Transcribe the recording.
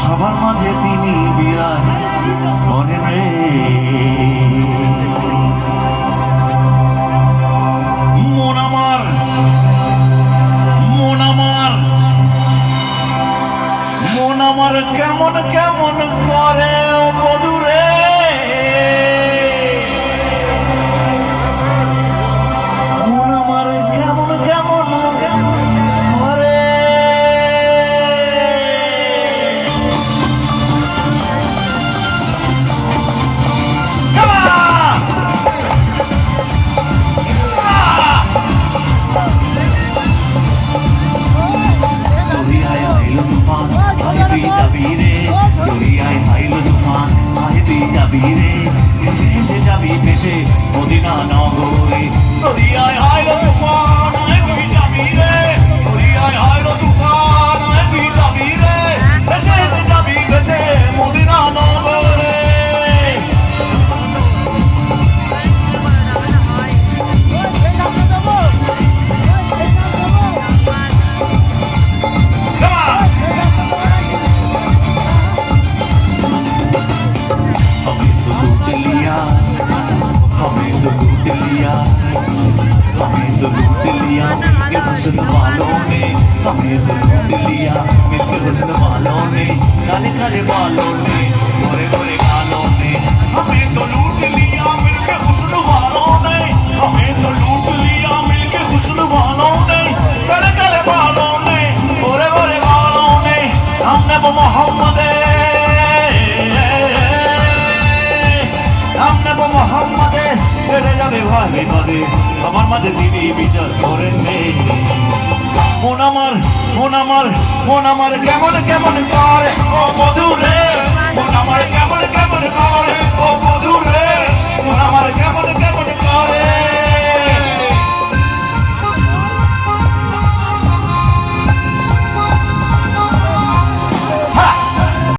সবার মাঝে তিনি বিরাজ করেন রে। মন আমার মন আমার, মন কেমন কেমন করে বধুরে। ভেসে लूट लिया हमें तो लूट लिया मिलके हुस्न वालों ने हमें तो लूट लिया मिलके हुस्न वालों ने काले काले बालों ने মোহাম্মদে বেড়ে যাবে ভাগে ভাগে আমার মাঝে তিনি বিচার করেন মন আমার মন আমার মন আমার কেমন কেমন করে? ও মধুরে, মন আমার কেমন